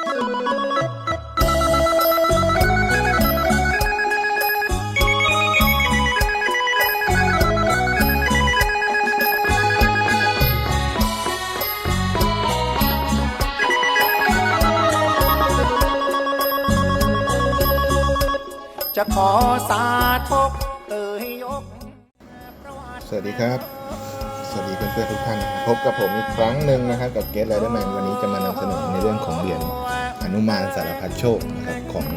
จะขอสาธกเอ่ยยก สวัสดีครับ สวัสดีเพื่อนๆทุกท่านพบกับผมอีกครั้งหนึ่งนะครับกับเกสไรเดอร์แมนวันนี้จะมานำเสนอในเรื่องของเหรียญอนุมานสารพัดโชคนะครับของ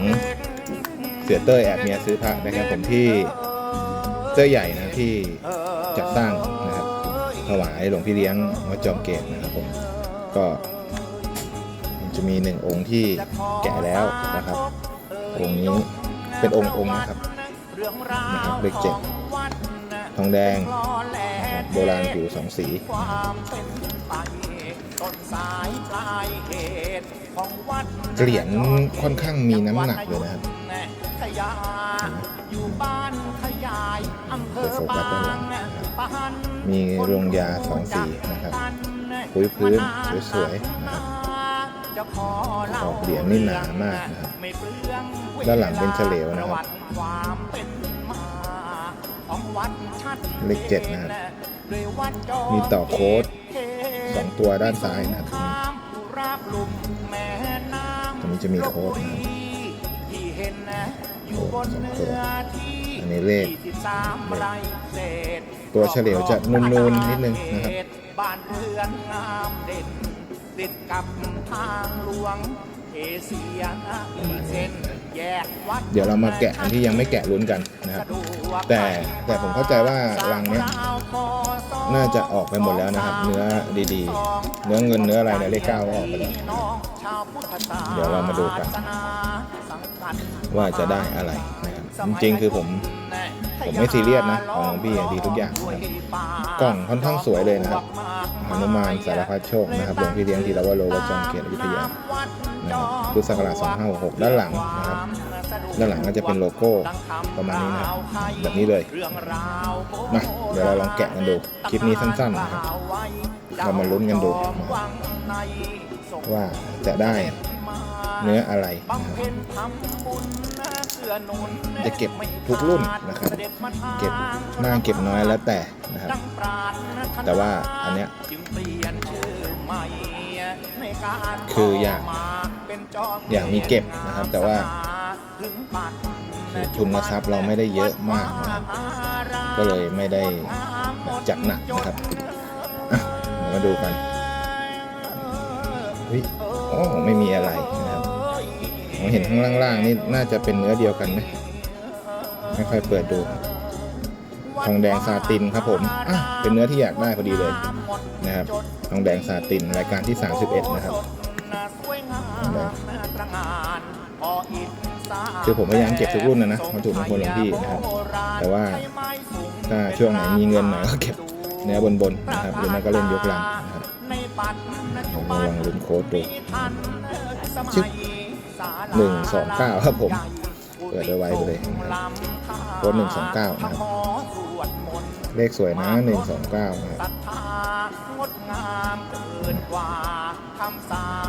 เสือเต้ยแอบเมียซื้อพระนะครับผมที่เต้ยใหญ่นะที่จัดสร้างนะครับถวายหลวงพี่เลี้ยงวัดจอมเกตนะครับผมก็จะมีหนึ่งองค์ที่แกะแล้วนะครับ องค์นี้เป็นองค์องค์นะครับนะครับเลขเจ็ดทองแดง โบราณผิวสองสีเป็นไปต้นสายปลายเหรียญค่อนข้างมีน้ำหนักเลยนะครับอยู่บ้านขยายอำเภอเดี๋ยวโฟกัสด้านหลังนะครับปานมีโรงยาสองสีนะครับพื้นพื้นสวยๆนะครับออกเหรียญนี่หนามากนะครับไม่เปลืองวด้านหลังเป็นเฉลวนะครับ เป็นมาของวัดชัดเลขเจ็ดนะครับด้วยวัดจมีต่อโค้ดเขตสองตัวด้านซ้ายนะครับข้ามอุราบลุ่มแม่น้ำตรงนี้จะมีโค้ดนะครับที่เห็นนะอยู่บนโค้ดสองตัเนื้วอที่อันนี้เลขสิบสามไร่เศษตัวเฉลียวจะนูนๆนิดนึงนะครับบ้านเรือนงามเด่นติดกับทางหลวงเอเชียอีเส้นแยกวัดเดี๋ยวเรามาแกะอันที่ยังไม่แกะลุ้นกันนะครับ แต่แต่ผมเข้าใจว่ารังเนี้ยน่าจะออกไปหมดแล้วนะครับ เนื้อดีๆ เนื้อเงินเนื้ออะไรเนี่ยเลขเก้าก็ออกไปแล้วเดี๋ยวเรามาดูกัน ว่าจะได้อะไรนะครับจริงๆคือผมผมไม่ซีเรียสนะของหลวงพี่อะดีทุกอย่างนะครับกล่องค่อนข้างสวยเลยนะครับหนุมานสารพัดโชคนะครับหลวงพี่เลี้ยงธีรวโรวัดจอมเกียรติอยุธยานะครับพุทธศักราช2566 ด้านหลังนะครับ ด้านหลังก็จะเป็นโลโก้ประมาณนี้นะครับแบบนี้เลยมาเดี๋ยวเราลองแกะกันดูคลิปนี้สั้นๆนะครับเรามาลุ้นกันดูว่าจะได้เนื้ออะไรจะเก็บทุกรุ่นนะครับ เก็บมากเก็บน้อยแล้วแต่นะครับ แต่ว่าอันเนี้ยคืออยากอยากมีเก็บนะครับ แต่ว่า ทุนทรัพย์เราไม่ได้เยอะมากนะครับก็เลยไม่ได้จัดหนักนะครับมาดูกันเฮ้ยอ๋อไม่มีอะไรนะครับผมเห็นข้างล่างๆนี่น่าจะเป็นเนื้อเดียวกันไหมไม่ค่อยเปิดดูทองแดงซาตินครับผมอะเป็นเนื้อที่อยากได้พอดีเลยนะครับทองแดงซาตินรายการที่ 31 นะครับ คือผมพยายามเก็บทุกรุ่นนะนะวัตถุมงคลหลวงพี่นะครับ แต่ว่าถ้าช่วงไหนมีเงินหน่อยก็เก็บเนื้อบนๆนะครับหรือไม่ก็เล่นยกลังนะครับผมลองลุ้นโค้ดดูชึบหนึ่งสองเก้าครับผม เปิดไว้ไปเลยนะครับโค้ดหนึ่งสองเก้านะครับเลขสวยนะหนึ่งสองเก้านะครับ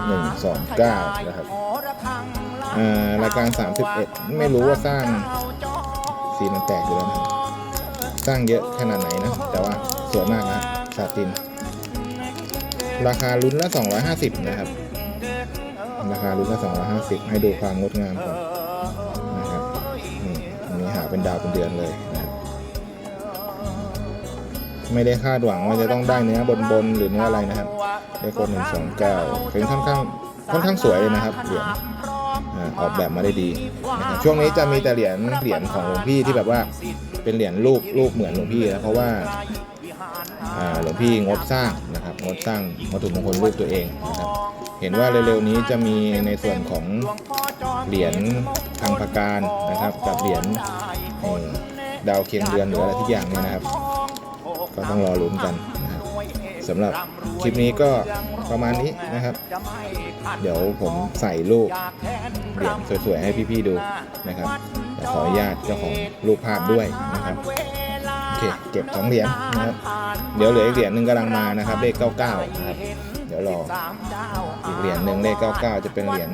หนึ่งสองเก้านะครับ อ่ารายการ 31 ไม่รู้ว่าสร้างสีมันแตกอยู่แล้วนะสร้างเยอะขนาดไหนนะ แต่ว่าสวยมากนะซาติน ราคาลุ้นละ 250 นะครับ ราคาลุ้นละ 250 ให้ดูความงดงามก่อนนะครับนี่อันนี้หาเป็นดาวเป็นเดือนเลยนะครับไม่ได้คาดหวังว่าจะต้องได้เนื้อบนบนหรือเนื้ออะไรนะครับได้คนหนึ่งสองเก้าเป็นค่อนข้างค่อนข้างสวยเลยนะครับเหรียญ ออกแบบมาได้ดี ช่วงนี้จะมีแต่เหรียญเหรียญของหลวงพี่ที่แบบว่าเป็นเหรียญรูปรูปเหมือนหลวงพี่นะเพราะว่าหลวงพี่งดสร้างนะครับงดสร้างวัตถุมงคลรูปตัวเองนะครับเห็นว่าเร็วๆนี้จะมีในส่วนของเหรียญทางพการนะครับ กับเหรียญดาวเคียงเดือนหรืออะไรทุกอย่างเนี่ยนะครับ ก็ต้องรอลุ้นกัน สำหรับคลิปนี้ก็ประมาณนี้นะครับ เดี๋ยวผมใส่รูปเหรียญสวยๆให้พี่ๆดูนะครับแต่ขออนุญาตเจ้าของรูปภาพด้วยนะครับโอเคเก็บสองเหรียญนะครับ เดี๋ยวเหลืออีกเหรียญหนึ่งกำลังมานะครับ เลข 99 นะครับ เดี๋ยวรออีกเหรียญหนึ่งเลข 99 จะเป็นเหรียญ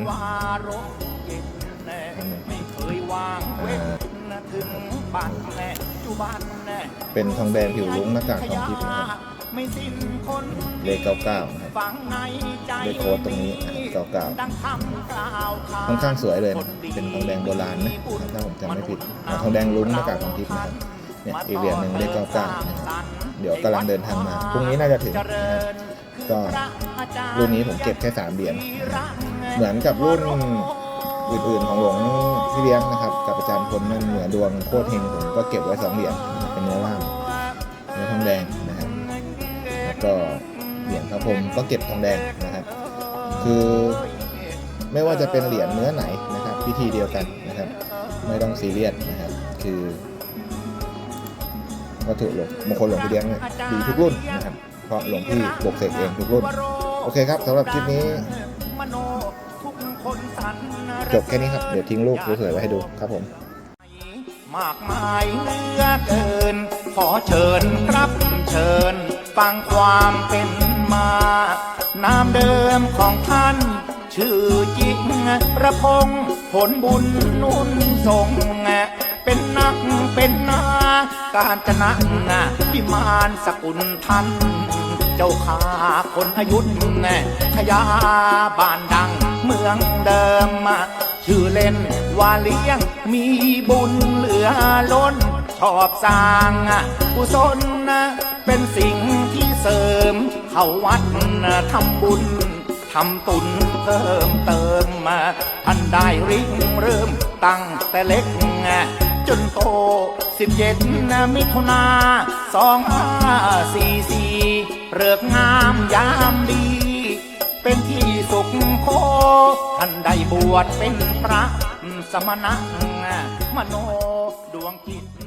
ไม่เคยวางเว้นถึงปัจจุบันเป็นทองแดงผิวลุ้งหน้ากากทองทิพย์นะครับ ไม่สิ้นคนเลข99นะครับฟังในใจเลขโค้ดตรงนี้อะ99ดังคำกล่าวขนค่อนข้างสวยเลยนะเป็นทองแดงโบราณนะถ้าผมจำไม่ผิดอ่าทองแดงลุ้งหน้ากากทองทิพย์นะครับเนี่ยอีกเหรียญหนึ่งเลข99นะครับเดี๋ยวกำลังเดินทางมาพรุ่งนี้น่าจะถึงนะครับก็รุ่นนี้ผมเก็บแค่สามเหรียญนะครับเหมือนกับรุ่นอื่นๆของหลวงพี่เลี้ยงนะครับ กับอาจารย์พลนั่นเหนือดวงโคตรเฮงผมก็เก็บไว้สองเหรียญเป็นเนื้อล่างเนื้อทองแดงนะครับแล้ว ก็เหรียญพระพรมก็เก็บทองแดงนะครับ คือไม่ว่าจะเป็นเหรียญเนื้อไหนนะครับพิธีเดียวกันนะครับ ไม่ต้องซีเรียสนะครับ คือวัตถุหลวงมงคลหลวงพี่เลี้ยงเนี่ยดีทุกรุ่นนะครับ เพราะหลวงพี่ปลุกเสกเองทุกรุ่น โอเคครับสำหรับคลิปนี้จบแค่นี้ครับ เดี๋ยวทิ้งรูปสวยๆไว้ให้ดูครับผม มากมายเหลือเกิน ขอเชิญครับเชิญ ฟังความเป็นมา นามเดิมของท่าน ชื่อจริงระพงษ์ผลบุญนุ่นทรงเป็นนักเป็นนา การจนะพิมานสกุลท่าน เจ้าขาคนอายุทขยาบ้านดังเมืองเดิม ชื่อเล่นว่าเลี้ยงมีบุญเหลือล้น ชอบสร้างกุศลเป็นสิ่งที่เสริม เข้าวัดทำบุญทำตุนเพิ่มเติมมาท่านได้ริงเริ่มตั้งแต่เล็ก จนโตสิบเจ็ดมิถุนาสองห้าสี่สี่เริกงามยามดี เป็นที่สุขโคท่านได้บวชเป็นพระสมณะมโนดวงจิต